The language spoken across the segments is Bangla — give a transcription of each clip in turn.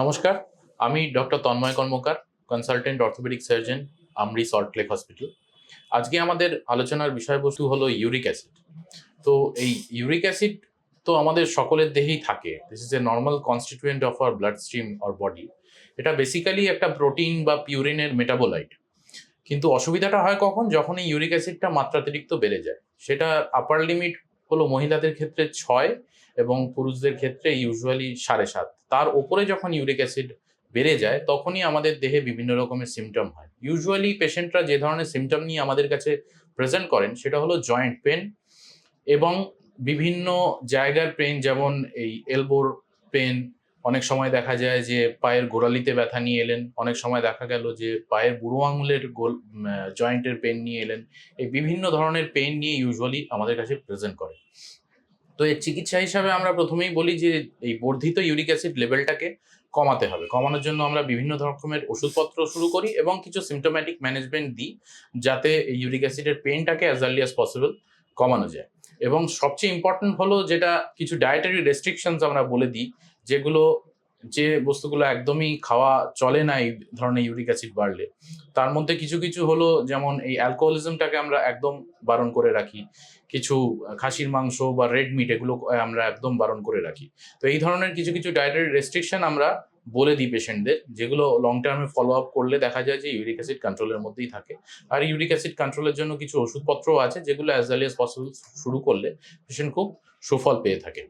নমস্কার, আমি doctor Tanmoy Karmakar consultant orthopaedic surgeon AMRI Salt Lake hospital আজকে আমাদের আলোচনার বিষয়বস্তু হলো ইউরিক অ্যাসিড তো এই ইউরিক অ্যাসিড তো আমাদের সকলের দেহেই থাকে। This is a normal constituent of our blood stream or body এটা বেসিক্যালি একটা প্রোটিন বা পিউরিনের মেটাবোলাইট কিন্তু অসুবিধাটা হয় কখন? যখন এই ইউরিক অ্যাসিডটা মাত্রাতিরিক্ত বেড়ে যায়। সেটা আপার লিমিট হলো মহিলাদের ক্ষেত্রে ছয় এবং পুরুষদের ক্ষেত্রে ইউজুয়ালি সাড়ে সাত। তার ওপরে যখন ইউরিক অ্যাসিড বেড়ে যায়, তখনই আমাদের দেহে বিভিন্ন রকমের সিমটম হয়। ইউজুয়ালি পেশেন্টরা যে ধরনের সিমটম নিয়ে আমাদের কাছে প্রেজেন্ট করেন, সেটা হলো জয়েন্ট পেন এবং বিভিন্ন জায়গার পেন যেমন এই এলবোর পেন অনেক সময় দেখা যায় যে পায়ের গোড়ালিতে ব্যথা নিয়ে এলেন, অনেক সময় দেখা গেল যে পায়ের বুড়ো আঙুলের গোল জয়েন্টের পেন নিয়ে এলেন। এই বিভিন্ন ধরনের পেন নিয়ে ইউজুয়ালি আমাদের কাছে প্রেজেন্ট করে। তো এর চিকিৎসা হিসাবে আমরা প্রথমেই বলি যে এই বর্ধিত ইউরিক অ্যাসিড লেভেলটাকে কমাতে হবে। কমানোর জন্য আমরা বিভিন্ন রকমের ওষুধপত্র শুরু করি এবং কিছু সিমটোম্যাটিক ম্যানেজমেন্ট দিই যাতে এই ইউরিক অ্যাসিডের পেনটাকে অ্যাজ আর্লি অ্যাজ পসিবল কমানো যায়। এবং সবচেয়ে ইম্পর্টেন্ট হলো যেটা কিছু ডায়েটারি রেস্ট্রিকশনস আমরা বলে দিই, যেগুলো যে বস্তুগুলো একদমই খাওয়া চলে না, এই ধরনের ইউরিক অ্যাসিড বাড়লে। তার মধ্যে কিছু কিছু হলো যেমন এই অ্যালকোহলিজমটাকে আমরা একদম বারণ করে রাখি। কিছু খাসির মাংস বা রেড মিট এগুলো আমরা একদম বারণ করে রাখি। তো এই ধরনের কিছু কিছু ডায়েটারি রেস্ট্রিকশন আমরা বলে দিই পেশেন্টদের যেগুলো লং টার্মে ফলো আপ করলে দেখা যায় যে ইউরিক অ্যাসিড কন্ট্রোলের মধ্যেই থাকে। আর ইউরিক অ্যাসিড কন্ট্রোলের জন্য কিছু ওষুধপত্রও আছে, যেগুলো অ্যাজ আর্লি অ্যাজ পসিবল শুরু করলে পেশেন্ট খুব সুফল পেয়ে থাকে।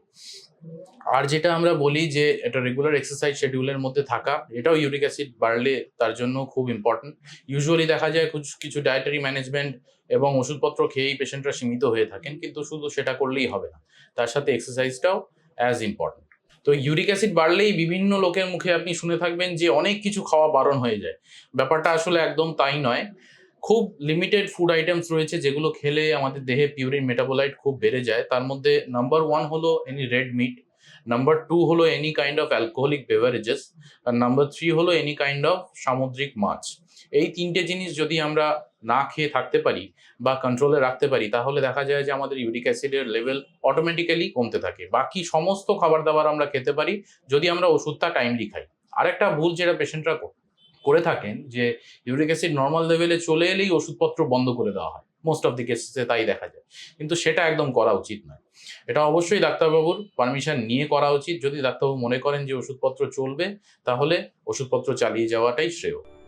আর যেটা আমরা বলি যে এটা রেগুলার এক্সারসাইজ শেডিউলের মধ্যে থাকা, এটাও ইউরিক অ্যাসিড বাড়লে তার জন্য খুব ইম্পর্টেন্ট ইউজুয়ালি দেখা যায় কিছু কিছু ডায়েটারি ম্যানেজমেন্ট এবং ওষুধপত্র খেয়েই পেশেন্টরা সীমিত হয়ে থাকেন, কিন্তু শুধু সেটা করলেই হবে না। তার সাথে এক্সারসাইজটাও অ্যাজ ইম্পর্টেন্ট তো ইউরিক অ্যাসিড বাড়লেই বিভিন্ন লোকের মুখে আপনি শুনে থাকবেন যে অনেক কিছু খাওয়া বারণ হয়ে যায়। ব্যাপারটা আসলে একদম তাই নয়। খুব লিমিটেড ফুড আইটেমস রয়েছে যেগুলো খেলে আমাদের দেহে পিউরিন মেটাবোলাইট খুব বেড়ে যায়। তার মধ্যে নাম্বার ওয়ান হলো any red meat number two হলো any kind of alcoholic beverages R number three হলো এনি কাইন্ড অফ সামুদ্রিক মাছ। এই তিনটে জিনিস যদি আমরা না খেয়ে থাকতে পারি বা কন্ট্রোলে রাখতে পারি, তাহলে দেখা যায় যে আমাদের ইউরিক অ্যাসিডের লেভেল অটোমেটিক্যালি কমতে থাকে। বাকি সমস্ত খাবার দাবার আমরা খেতে পারি যদি আমরা ওষুধটা টাইমলি খাই। আরেকটা ভুল যেটা পেশেন্টরা করে থাকেন যে ইউরিক অ্যাসিড নর্মাল লেভেলে চলে এলেই ওষুধপত্র বন্ধ করে দেওয়া হয়। মোস্ট অফ দি কেসে তাই দেখা যায়। কিন্তু সেটা একদম করা উচিত নয়। এটা অবশ্যই ডাক্তারবাবুর পারমিশন নিয়ে করা উচিত। যদি ডাক্তারবাবু মনে করেন যে ওষুধপত্র চলবে, তাহলে ওষুধপত্র চালিয়ে যাওয়াটাই শ্রেয়।